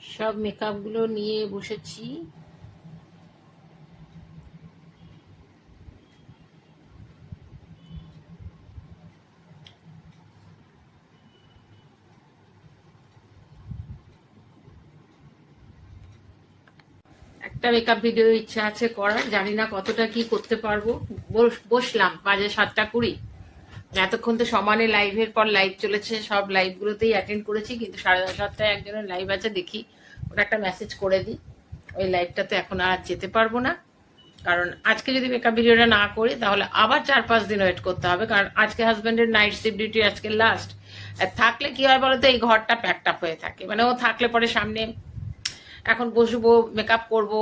সব মেকআপগুলো নিয়ে বসেছি। একটা মেকআপ ভিডিও ইচ্ছা আছে করার, জানি না কতটা কি করতে পারব। বস- বসলাম, বাজে সাতটা কুড়ি। এতক্ষণ তো সমানে লাইভের পর লাইভ চলেছে, সব লাইভগুলোতেই অ্যাটেন্ড করেছি, কিন্তু সাড়ে সাতটায় একজনের লাইভ আছে, দেখি। ওটা একটা মেসেজ করে দিই। ওই লাইভটাতে এখন আর যেতে পারব না। কারণ আজকে যদি মেকআপ ভিডিওটা না করি, তাহলে আবার চার পাঁচ দিন ওয়েট করতে হবে। কারণ আজকে হাজব্যান্ডের নাইট শিফট ডিউটি আজকে লাস্ট আর থাকলে কি হয় বলতো, এই ঘরটা প্যাকড আপ হয়ে থাকে। মানে ও থাকলে পরে সামনে এখন বসবো মেকআপ করব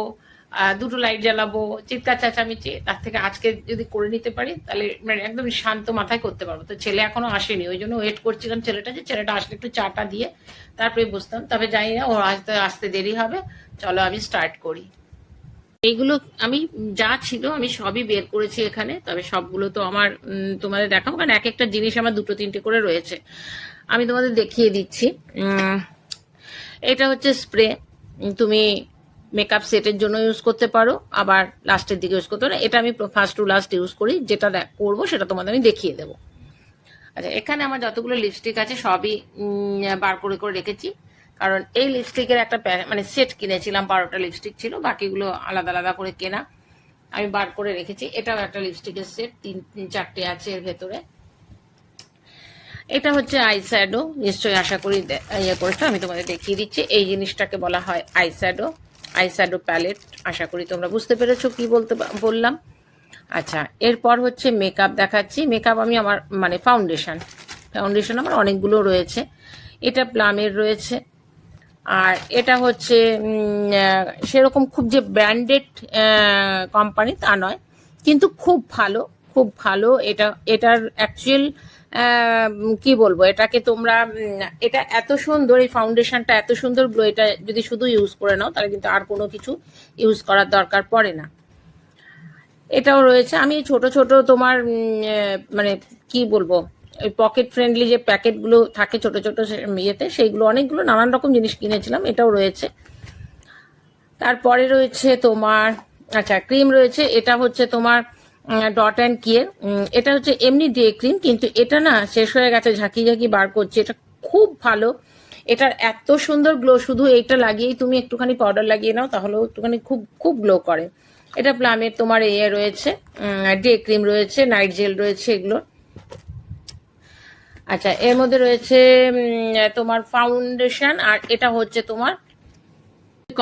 দুটো লাইট জ্বালাবো, চিৎকার চেঁচামেচি, তার থেকে আজকে যদি করে নিতে পারি, তাহলে মানে একদম শান্ত মাথায় করতে পারব। তো ছেলে এখনও আসেনি, ওই জন্য ওয়েট করছিলাম ছেলেটা যে ছেলেটা আসলে একটু চাটা দিয়ে তারপরে বুঝতাম। তবে জানি না, ও আসতে আসতে দেরি হবে। চলো আমি স্টার্ট করি। এইগুলো আমি যা ছিল আমি সবই বের করেছি এখানে, তবে সবগুলো তো আমার তোমাদের দেখাবো, কারণ এক একটা জিনিস আমার দুটো, তিনটে করে রয়েছে। আমি তোমাদের দেখিয়ে দিচ্ছি। এটা হচ্ছে স্প্রে তুমি মেকআপ সেটের জন্য ইউজ করতে পারো, আবার লাস্টের দিকে ইউজ করতে পারো। এটা আমি ফার্স্ট টু লাস্ট ইউজ করি, যেটা করব সেটা তোমাদের আমি দেখিয়ে দেবো। আচ্ছা এখানে আমার যতগুলো লিপস্টিক আছে সবই বার করে করে রেখেছি। কারণ এই লিপস্টিকের একটা মানে সেট কিনেছিলাম, বারোটা লিপস্টিক ছিল, বাকিগুলো আলাদা আলাদা করে কেনা। আমি বার করে রেখেছি, এটাও একটা লিপস্টিকের সেট তিন তিন, চারটে আছে এর ভেতরে। এটা হচ্ছে আইশ্যাডো নিশ্চয়ই আশা করি ইয়ে করেছ, আমি তোমাদের দেখিয়ে দিচ্ছি। এই জিনিসটাকে বলা হয় আইশ্যাডো আইশ্যাডো প্যালেট আশা করি তোমরা বুঝতে পেরেছ কি বলতে বললাম। আচ্ছা এরপর হচ্ছে মেকআপ দেখাচ্ছি। মেকআপ আমি আমার মানে ফাউন্ডেশন ফাউন্ডেশন আমার অনেকগুলো রয়েছে। এটা প্লামের রয়েছে। আর এটা হচ্ছে সেরকম খুব যে ব্র্যান্ডেড কোম্পানি তা নয়, কিন্তু খুব ভালো খুব ভালো। এটা, এটার অ্যাকচুয়াল কি বলব, এটাকে তোমরা এটা এত সুন্দর, এই ফাউন্ডেশনটা এত সুন্দর গ্লো এটা যদি শুধু ইউজ করে নাও, তাহলে কিন্তু আর কোনো কিছু ইউজ করার দরকার পড়ে না। এটাও রয়েছে। আমি ছোট ছোট তোমার মানে কি বলব ওই পকেট ফ্রেন্ডলি যে প্যাকেটগুলো থাকে ছোট ছোট ইয়েতে, সেইগুলো অনেকগুলো নানান রকম জিনিস কিনেছিলাম, এটাও রয়েছে। তারপরে রয়েছে তোমার আচ্ছা ক্রিম রয়েছে, এটা হচ্ছে তোমার ডট অ্যান্ড কিয়ের এটা হচ্ছে এমনি ডে ক্রিম কিন্তু এটা না শেষ হয়ে গেছে, ঝাঁকি ঝাঁকি বার করছে। এটা খুব ভালো। এটার এত সুন্দর গ্লো শুধু এইটা লাগিয়েই তুমি একটুখানি পাউডার লাগিয়ে নাও, তাহলেও একটুখানি খুব খুব গ্লো করে। এটা প্লামের তোমার এ রয়েছে ডে ক্রিম রয়েছে নাইট জেল রয়েছে এগুলো আচ্ছা এর মধ্যে রয়েছে তোমার ফাউন্ডেশন আর এটা হচ্ছে তোমার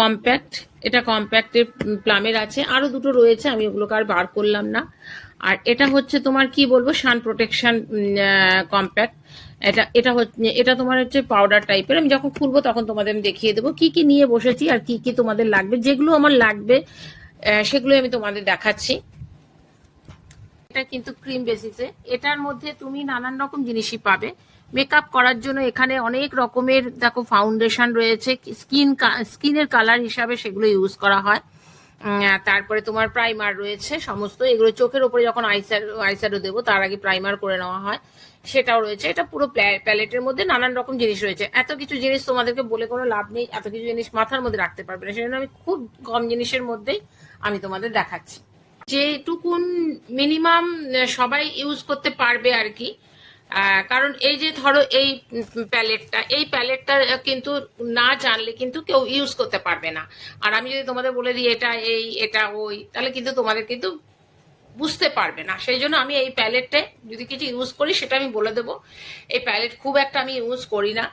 কম্প্যাক্ট এটা কম্প্যাক্টের প্লামের আছে। আরও দুটো রয়েছে, আমি ওগুলোকে আর বার করলাম না। আর এটা হচ্ছে তোমার, কি বলব সান প্রোটেকশন কম্প্যাক্ট এটা এটা হচ্ছে এটা তোমার হচ্ছে পাউডার টাইপের আমি যখন খুলবো তখন তোমাদের আমি দেখিয়ে দেবো কি কি নিয়ে বসেছি আর কি কি তোমাদের লাগবে। যেগুলো আমার লাগবে সেগুলো আমি তোমাদের দেখাচ্ছি। এটা কিন্তু ক্রিম বেসিসে এটার মধ্যে তুমি নানান রকম জিনিসই পাবে। মেকআপ করার জন্য এখানে অনেক রকমের, দেখো ফাউন্ডেশন রয়েছে স্কিন স্কিনের কালার হিসাবে সেগুলো ইউজ করা হয়। তারপরে তোমার প্রাইমার রয়েছে, সমস্ত এগুলো চোখের উপরে যখন আইস্যাডো আইস্যাডো দেবো, তার আগে প্রাইমার করে নেওয়া হয়। সেটাও রয়েছে, এটা পুরো প্যালেটের মধ্যে নানান রকম জিনিস রয়েছে। এত কিছু জিনিস তোমাদেরকে বলে কোনো লাভ নেই, এত কিছু জিনিস মাথার মধ্যে রাখতে পারবে না, সেজন্য আমি খুব কম জিনিসের মধ্যেই আমি তোমাদের দেখাচ্ছি। যেটুকুন মিনিমাম সবাই ইউজ করতে পারবে আর কি কারণ এই যে ধরো এই প্যালেটটা এই প্যালেটটা কিন্তু না জানলে কিন্তু কেউ ইউজ করতে পারবে না। আর আমি যদি তোমাদের বলে দিই, এটা এই, এটা ওই, তাহলে কিন্তু তোমাদের কিন্তু বুঝতে পারবে না। সেই জন্য আমি এই প্যালেটে যদি কিছু ইউজ করি, সেটা আমি বলে দেবো। এই প্যালেট খুব একটা আমি ইউজ করি না।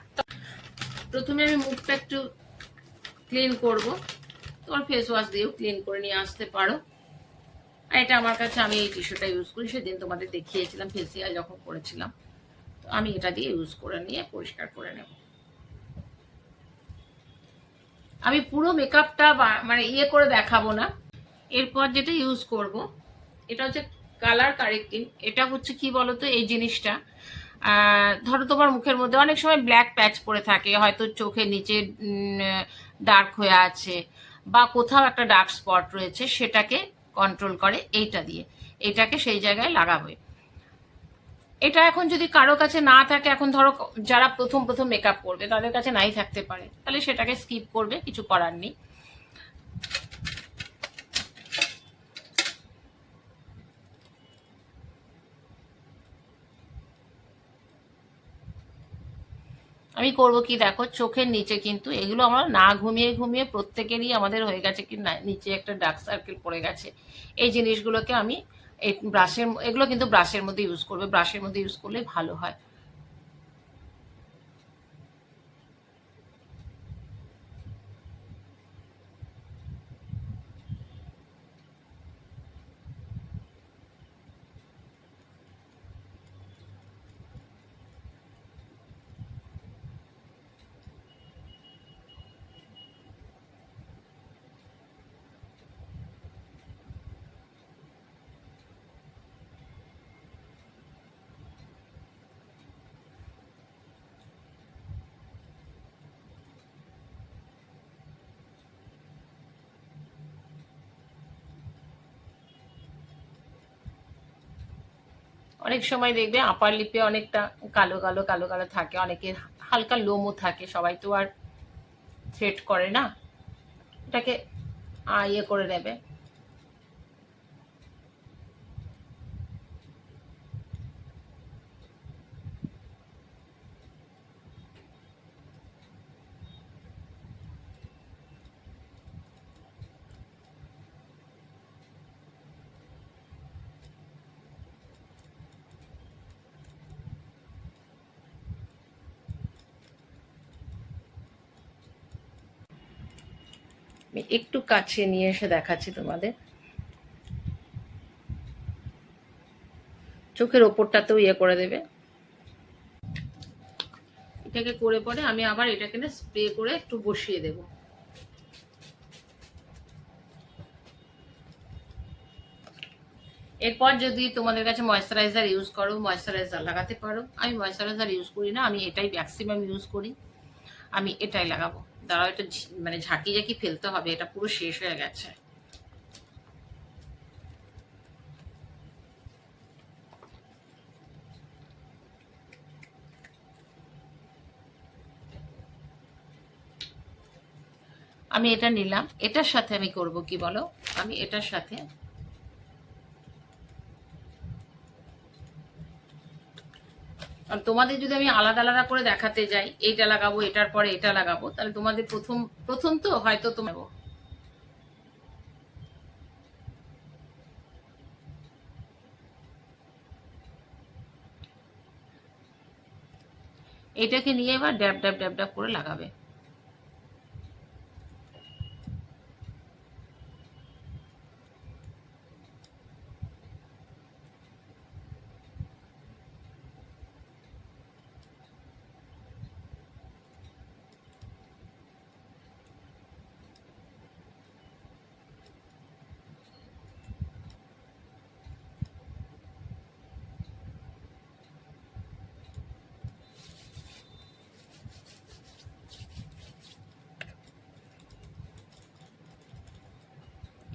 প্রথমে আমি মুখটা একটু ক্লিন করব। তোমার ফেস ওয়াশ দিয়েও ক্লিন করে নিয়ে আসতে পারো। আর এটা আমার কাছে আমি এই টিস্যুটা ইউজ করি, সেদিন তোমাদের দেখিয়েছিলাম ফেসিয়াল যখন করেছিলাম। আমি এটা দিয়ে ইউজ করে নিয়ে পরিষ্কার করে নেব। আমি পুরো মেকআপটা মানে ইয়ে করে দেখাবো না। এরপর যেটা ইউজ করব, এটা হচ্ছে কালার কারেক্টিং এটা হচ্ছে কি বলতো, এই জিনিসটা। ধরো তোমার মুখের মধ্যে অনেক সময় ব্ল্যাক প্যাচ পড়ে থাকে, হয়তো চোখের নিচে ডার্ক হয়ে আছে বা কোথাও একটা ডার্ক স্পট রয়েছে, সেটাকে কন্ট্রোল করে এইটা দিয়ে। এটাকে সেই জায়গায় লাগাবে। এটা এখন যদি কারও কাছে না থাকে, এখন ধরো যারা প্রথম প্রথম মেকআপ করবে, তাদের কাছে নাই থাকতে পারে। তাহলে সেটাকে স্কিপ করবে, কিছু করার নেই। আমি করব কি দেখো, চোখের নিচে কিন্তু এগুলো আমরা না ঘুমিয়ে ঘুমিয়ে প্রত্যেকেরই আমাদের হয়ে গেছে কি না, নিচে একটা ডার্ক সার্কেল পড়ে গেছে। এই জিনিসগুলোকে আমি এই ব্রাশের এগুলো কিন্তু ব্রাশের মধ্যে ইউজ করবে ব্রাশের মধ্যে ইউজ করলে ভালো হয়। অনেক সময় দেখবে আপার লিপে অনেকটা কালো কালো কালো কালো থাকে অনেকের হালকা লোমও থাকে, সবাই তো আর থ্রেট করে না। এটাকে ইয়ে করে নেবে। আমি একটু কাছে নিয়ে এসে দেখাচ্ছি তোমাদের। চোখের ওপরটাতেও ইয়ে করে দেবে। এটাকে করে পরে আমি আবার এটাকে না স্প্রে করে একটু বসিয়ে দেব। এরপর যদি তোমাদের কাছে ময়শ্চারাইজার ইউজ করো ময়শ্চারাইজার লাগাতে পারো। আমি ময়শ্চারাইজার ইউজ করি না, আমি এটাই ম্যাক্সিমাম ইউজ করি। আমি এটাই লাগাবো। দাঁড়াও এটা মানে ঝাঁকি ঝাঁকি ফেলতে হবে, এটা পুরো শেষ হয়ে গেছে। আমি এটা নিলাম। এটার সাথে আমি করব কি বলো? আমি এটার সাথে তোমাদের যদি আমি আলাদা আলাদা করে দেখাতে যাই এটা লাগাবো, এটার পরে এটা লাগাবো, তাহলে তোমাদের প্রথম প্রথম তো হয়তো তোমার এটাকে নিয়ে এবার ড্যাব ড্যাব ড্যাব ড্যাব করে লাগাবে।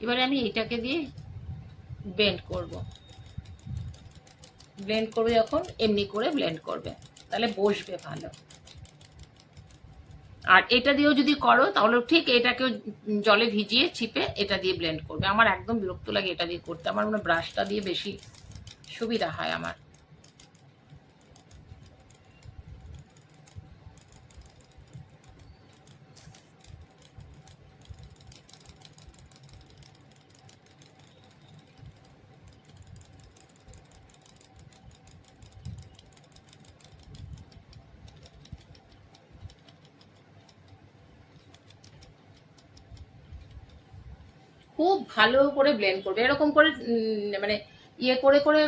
এবারে আমি এটাকে দিয়ে ব্লেন্ড করব। ব্লেন্ড করবে যখন, এমনি করে ব্লেন্ড করবে। তাহলে বসবে ভালো। আর এটা দিয়েও যদি করো, তাহলে ঠিক এটাকেও জলে ভিজিয়ে চিপে এটা দিয়ে ব্লেন্ড করবে। আমার একদম বিরক্ত লাগে এটা দিয়ে করতে। আমার মনে ব্রাশটা দিয়ে বেশি সুবিধা হয় আমার খুব ভালো করে ব্লেন্ড করবে। এরকম করে মানে ইয়ে করে করে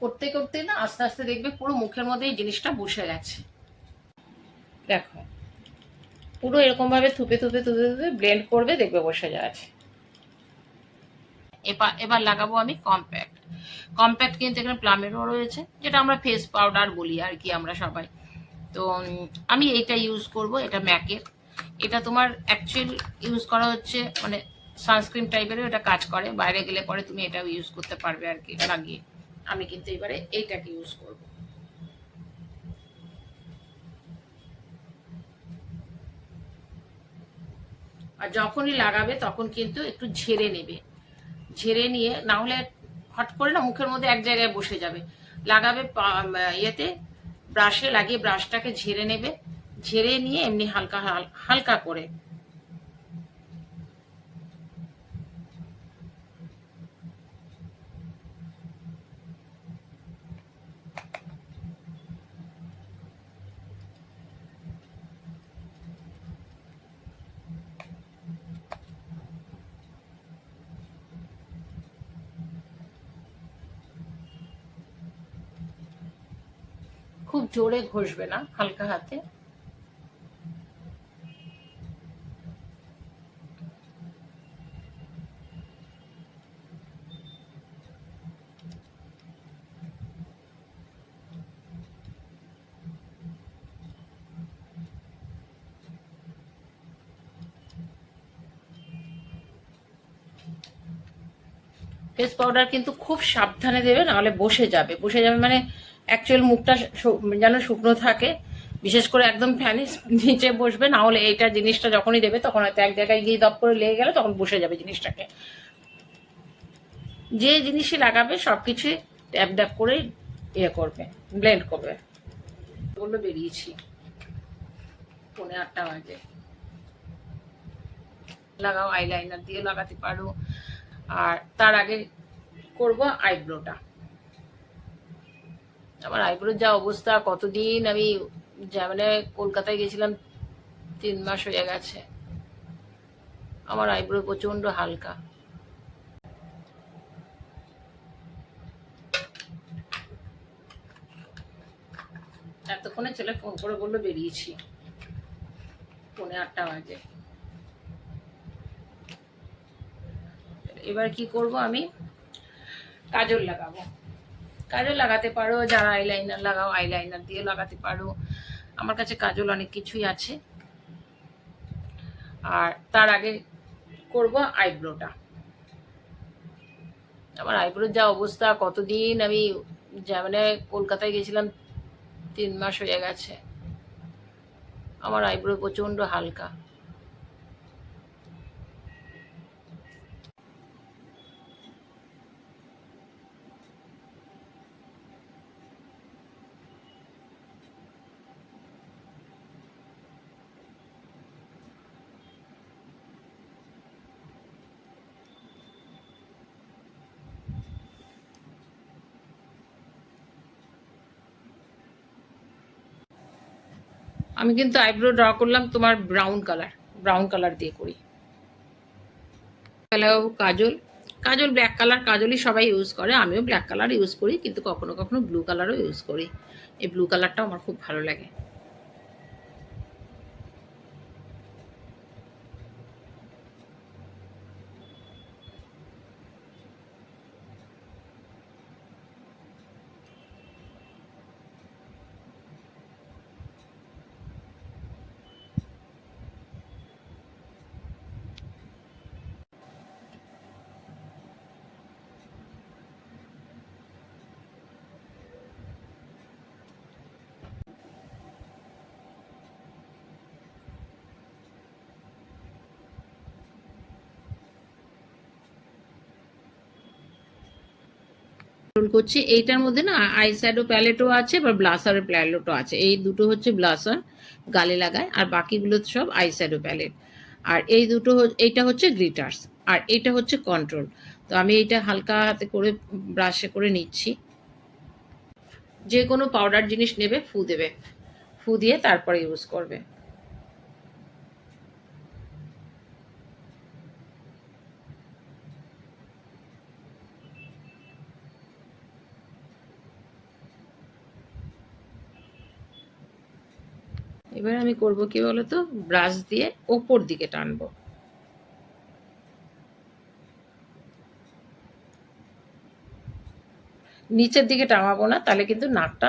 করতে করতে না আস্তে আস্তে দেখবে পুরো মুখের মধ্যে এই জিনিসটা বসে গেছে। দেখো, পুরো এরকম ভাবে থুপে থুপে থুপে থুপে ব্লেন্ড করবে, দেখবে বসে যাচ্ছে। এবার এবার লাগাবো আমি কম্প্যাক্ট কম্প্যাক্ট কিন্তু এখানে প্লামেরও রয়েছে, যেটা আমরা ফেস পাউডার বলি আর কি আমরা সবাই। তো আমি এটা ইউজ করব, এটা ম্যাকের। এটা তোমার অ্যাকচুয়াল ইউজ করা হচ্ছে মানে সানস্ক্রিন টাইপেরও এটা কাজ করে। বাইরে গেলে পরে তুমি এটাও ইউজ করতে পারবে আর কি লাগিয়ে। আমি কিন্তু এবারে এইটাকে ইউজ করব। আর যখনই লাগাবে তখন কিন্তু একটু ঝেড়ে নেবে। ঝেড়ে নিয়ে, না হলে হট করে না মুখের মধ্যে এক জায়গায় বসে যাবে। লাগাবে ইয়েতে ব্রাশে লাগিয়ে ব্রাশটাকে ঝেড়ে নেবে। ঝেড়ে নিয়ে এমনি হালকা হালকা করে। খুব জোরে ঘষবে না হালকা হাতে। ফেস পাউডার কিন্তু খুব সাবধানে দেবে, নাহলে বসে যাবে। বসে যাবে মানে অ্যাকচুয়াল মুখটা যেন শুকনো থাকে। বিশেষ করে একদম ফ্যানের নিচে বসবে না হলে এইটা জিনিসটা যখনই দেবে, তখন হয়তো এক জায়গায় গিয়ে দপ করে লেগে গেলে তখন বসে যাবে জিনিসটাকে। যে জিনিসই লাগাবে সব সবকিছু ট্যাপ ড্যাপ করে ইয়ে করবে ব্লেন্ড করবে। বলল বেরিয়েছি। পৌনে আটটা বাজে। লাগাও আইলাইনার দিয়ে লাগাতে পারো। আর তার আগে করব আইব্রোটা। আমার আইব্রোর যা অবস্থা, কতদিন আমি মানে কলকাতায় গেছিলাম, তিন মাস হয়ে গেছে। আমার আইব্রো প্রচণ্ড হালকা। এতক্ষণে ছেলে ফোন করে বলল বেরিয়েছি। পৌনে আটটা বাজে। এবার কি করব আমি? কাজল লাগাবো। কাজল লাগাতে পারো, যারা আইলাইনার লাগাও আইলাইনার দিয়ে লাগাতে পারো। আমার কাছে কাজল অনেক কিছুই আছে। আর তার আগে করব আইব্রোটা আমার আইব্রোর যা অবস্থা, কতদিন আমি যা মানে কলকাতায় গেছিলাম, তিন মাস হয়ে গেছে। আমার আইব্রো প্রচণ্ড হালকা। আমি কিন্তু আইব্রো ড্র করলাম তোমার ব্রাউন কালার ব্রাউন কালার দিয়ে করি। কাজল। কাজল ব্ল্যাক কালার কাজলই সবাই ইউজ করে, আমিও ব্ল্যাক কালার ইউজ করি, কিন্তু কখনো কখনো ব্লু কালারও ইউজ করি। এই ব্লু কালারটাও আমার খুব ভালো লাগে। কন্ট্রোল করছি। এইটার মধ্যে না আই শ্যাডো প্যালেটও আছে বা ব্লাসারের প্যালেটও আছে। এই দুটো হচ্ছে ব্লাসার গালে লাগায়, আর বাকিগুলো সব আই শ্যাডো প্যালেট আর এই দুটো এইটা হচ্ছে গ্লিটার্স আর এটা হচ্ছে কন্ট্রোল তো আমি এইটা হালকা হাতে করে ব্রাশে করে নিচ্ছি। যে কোনো পাউডার জিনিস নেবে, ফু দেবে। ফু দিয়ে তারপরে ইউজ করবে। এবার আমি করব কি বলতো? ব্রাশ দিয়ে ওপর দিকে টানবো। নিচের দিকে টাঙাবো না, তাহলে কিন্তু নাকটা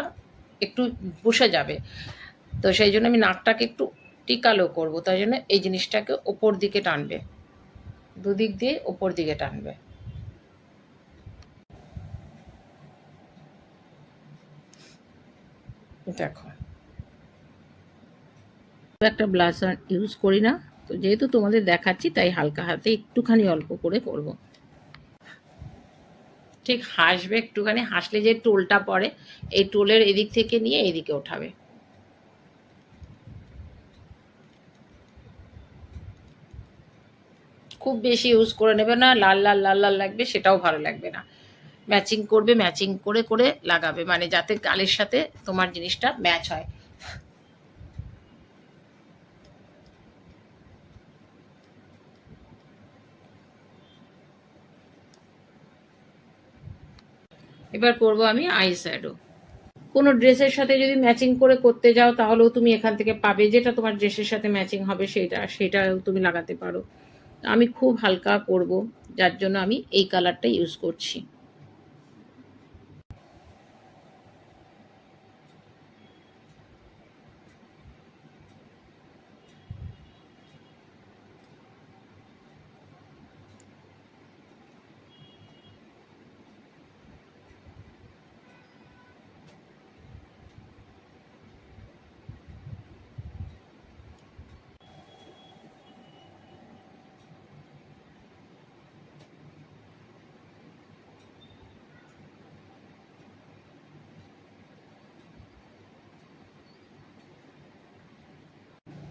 একটু বসে যাবে। তো সেই জন্য আমি নাকটাকে একটু টিকালো করব, তাই জন্য এই জিনিসটাকে ওপর দিকে টানবে। দুদিক দিয়ে ওপর দিকে টানবে। দেখো। একটা ব্লাসার ইউজ করি না। তো যেহেতু তোমাদের দেখাচ্ছি, তাই হালকা হাতে একটুখানি অল্প করে করব। ঠিক হাসবে একটুখানি, হাসলে যে টোলটা পড়ে, এই টোলের এদিক থেকে নিয়ে এদিকে ওঠাবে। খুব বেশি ইউজ করে নেবে না, লাল লাল লাল লাল লাগবে, সেটাও ভালো লাগবে না। ম্যাচিং করবে, ম্যাচিং করে করে লাগাবে মানে যাতে গালের সাথে তোমার জিনিসটা ম্যাচ হয়। এবার করব আমি আই শ্যাডো কোনো ড্রেসের সাথে যদি ম্যাচিং করে করতে যাও, তাহলেও তুমি এখান থেকে পাবে। যেটা তোমার ড্রেসের সাথে ম্যাচিং হবে, সেটা, সেটাও তুমি লাগাতে পারো। আমি খুব হালকা করব, যার জন্য আমি এই কালারটা ইউজ করছি।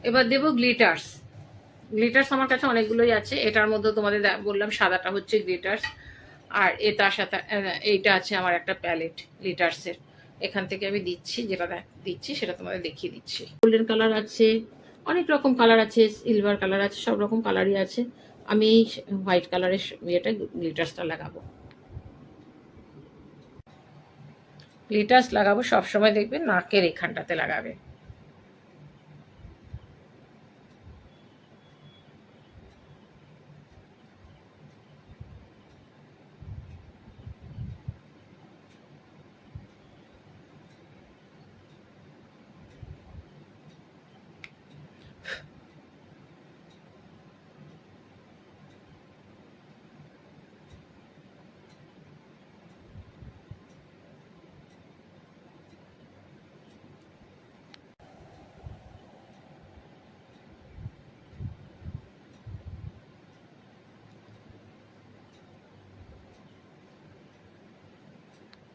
এবার দেবো গ্লিটার্স গ্লিটার্স আমার কাছে অনেকগুলোই আছে। এটার মধ্যে তোমাদের বললাম সাদাটা হচ্ছে গ্লিটার্স আর এ তার সাথে এইটা আছে আমার একটা প্যালেট গ্লিটার্সের এখান থেকে আমি দিচ্ছি, যেটা দিচ্ছি সেটা তোমাদের দেখিয়ে দিচ্ছি। গোল্ডেন কালার আছে, অনেক রকম কালার আছে সিলভার কালার আছে, সব রকম কালারই আছে। আমি হোয়াইট কালারের ইয়েটা গ্লিটার্সটা লাগাবো। গ্লিটার্স লাগাবো, সবসময় দেখবে নাকের এখানটাতে লাগাবে।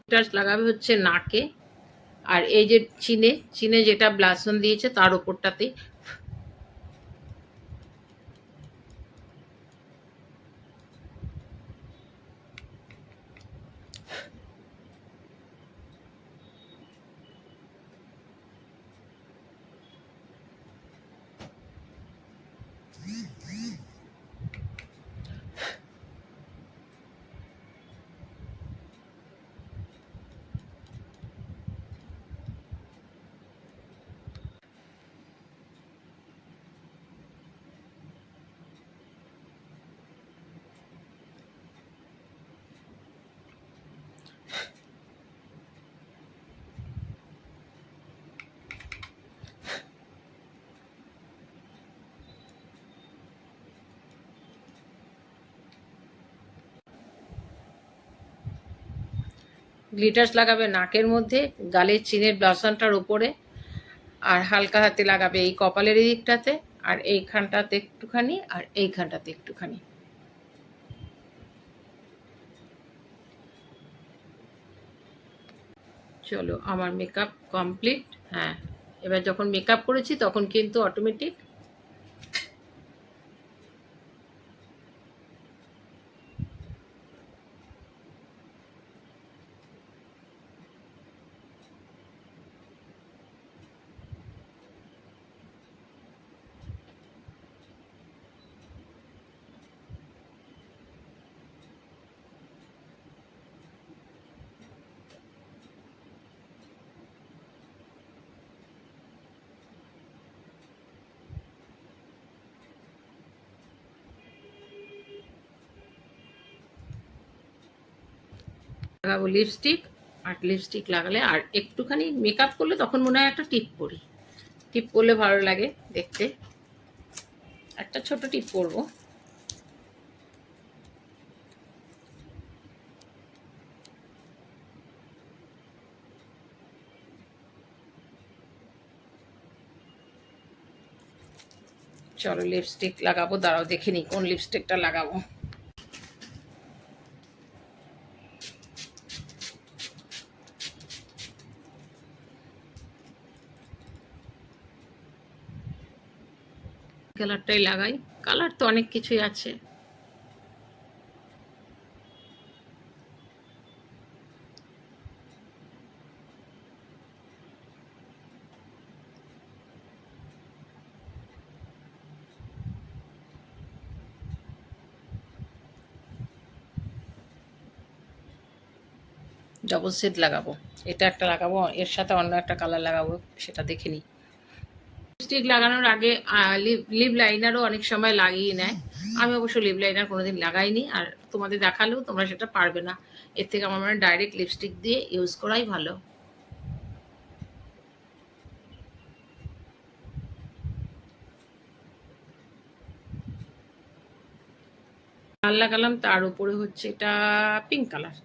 গ্লিটার্স লাগাবে হচ্ছে নাকে। আর এই যে চিনে চিনে যেটা ব্লাসন দিয়েছে তার ওপরটাতে গ্লিটার্স লাগাবে নাকের মধ্যে, গালের চিনের ব্লাসনটার ওপরে আর হালকা হাতে লাগাবে এই কপালের এই দিকটাতে আর এইখানটাতে একটুখানি, আর এইখানটাতে একটুখানি। চলো, আমার মেকআপ কমপ্লিট হ্যাঁ। এবার যখন মেকআপ করেছি, তখন কিন্তু অটোমেটিক লাগাবো লিপস্টিক আর লিপস্টিক লাগালে আর একটুখানি মেকআপ করলে তখন মনে হয় একটা টিপ পরি। টিপ করলে ভালো লাগে দেখতে। একটা ছোট টিপ করব চলো লিপস্টিক লাগাবো, দাঁড়াও দেখে নিই কোন লিপস্টিকটা লাগাবো। কালারটাই লাগাই। কালার তো অনেক কিছুই আছে। ডবল সেট লাগাবো। এটা একটা লাগাবো, এর সাথে অন্য একটা কালার লাগাবো, সেটা দেখে নিই। লিপস্টিক লাগানোর আগে লিপ লাইনারও অনেক সময় লাগিয়ে নেয়। আমি অবশ্য লিপ লাইনার কোনোদিন লাগাইনি, আর তোমাদের দেখালেও তোমরা সেটা পারবে না। এর থেকে আমার মনে ডাইরেক্ট লিপস্টিক দিয়ে ইউজ করাই ভালো। লাল লাগালাম, তার উপরে হচ্ছে এটা পিঙ্ক কালার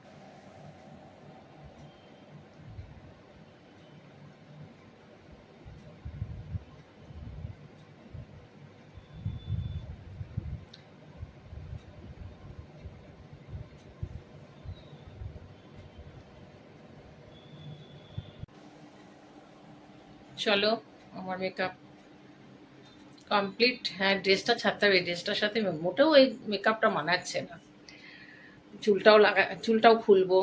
চলো, আমার মেকআপ কমপ্লিট হ্যাঁ ড্রেসটা ছাড়তে হবে ড্রেসটার সাথে মোটেও এই মেকআপটা মানাচ্ছে না। চুলটাও লাগা চুলটাও খুলবো।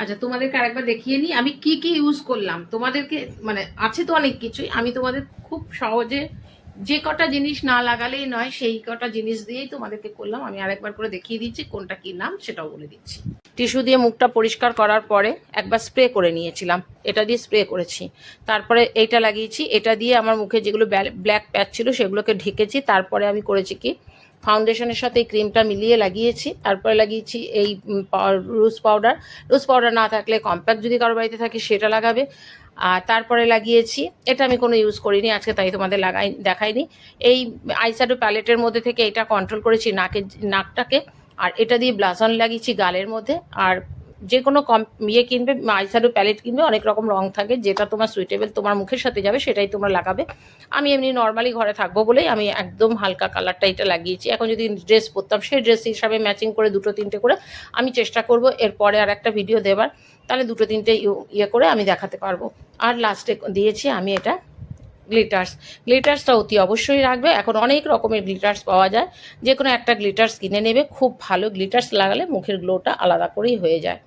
আচ্ছা তোমাদেরকে আরেকবার দেখিয়ে নিই, আমি কি কি ইউজ করলাম? তোমাদেরকে মানে আছে তো অনেক কিছুই, আমি তোমাদের খুব সহজে যে কটা জিনিস না লাগালেই নয়, সেই কটা জিনিস দিয়েই তোমাদেরকে করলাম। আমি আরেকবার করে দেখিয়ে দিচ্ছি কোনটা কি নাম, সেটাও বলে দিচ্ছি। টিস্যু দিয়ে মুখটা পরিষ্কার করার পরে একবার স্প্রে করে নিয়েছিলাম। এটা দিয়ে স্প্রে করেছি। তারপরে এইটা লাগিয়েছি। এটা দিয়ে আমার মুখে যেগুলো ব্ল্যাক প্যাচ ছিল সেগুলোকে ঢেকেছি। তারপরে আমি করেছি কি ফাউন্ডেশনের সাথে এই ক্রিমটা মিলিয়ে লাগিয়েছি। তারপরে লাগিয়েছি এই রুজ পাউডার। রুজ পাউডার না থাকলে কম্প্যাক্ট যদি কারও বাড়িতে থাকে সেটা লাগাবে। আর তারপরে লাগিয়েছি, এটা আমি কোনো ইউজ করিনি, আজকে তাই তোমাদের লাগাই, দেখাইনি। এই আইস্যাডো প্যালেটের মধ্যে থেকে এটা কন্ট্রোল করেছি নাকের নাকটাকে। আর এটা দিয়ে ব্লাসন লাগিয়েছি গালের মধ্যে। আর যে কোনো কম ইয়ে কিনবে, আইশ্যাডো প্যালেট কিনবে, অনেক রকম রং থাকে, যেটা তোমার সুইটেবল তোমার মুখের সাথে যাবে, সেটাই তোমরা লাগাবে। আমি এমনি নর্মালি ঘরে থাকব বলেই আমি একদম হালকা কালারটা এটা লাগিয়েছি। এখন যদি ড্রেস পরতাম, সেই ড্রেস হিসাবে ম্যাচিং করে দুটো তিনটে করে আমি চেষ্টা করব এরপরে আর একটা ভিডিও দেবার। তাহলে দুটো তিনটে ইয়ে করে আমি দেখাতে পারব। আর লাস্টে দিয়েছি আমি এটা গ্লিটার্স গ্লিটার্সটা অতি অবশ্যই রাখবে। এখন অনেক রকমের গ্লিটার্স পাওয়া যায়। যে কোনো একটা গ্লিটার্স কিনে নেবে। খুব ভালো গ্লিটার্স লাগালে মুখের গ্লোটা আলাদা করেই হয়ে যায়।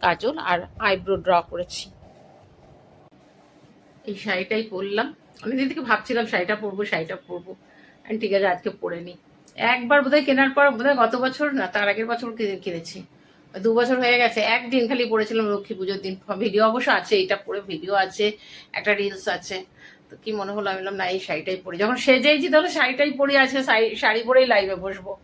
কাজল আর আইব্রো ড্র করেছি। এই শাড়িটাই পরলাম। অনেকদিন থেকে ভাবছিলাম শাড়িটা পরবো শাড়িটা পরবো। আমি ঠিক আছে, আজকে পরে নিই। একবার বোধহয় কেনার পর, বোধহয় গত বছর না, তার আগের বছর কিনে- কিনেছি। দু বছর হয়ে গেছে, একদিন খালি পড়েছিলাম লক্ষ্মী পুজোর দিন। ভিডিও অবশ্য আছে, এটা পরে ভিডিও আছে, একটা রিলস আছে। তো কি মনে হলো, আমি বললাম, না, এই শাড়িটাই পরি। যখন সেজেইছি তাহলে শাড়িটাই পরি আছে শাড়ি শাড়ি পরেই লাইভে বসবো।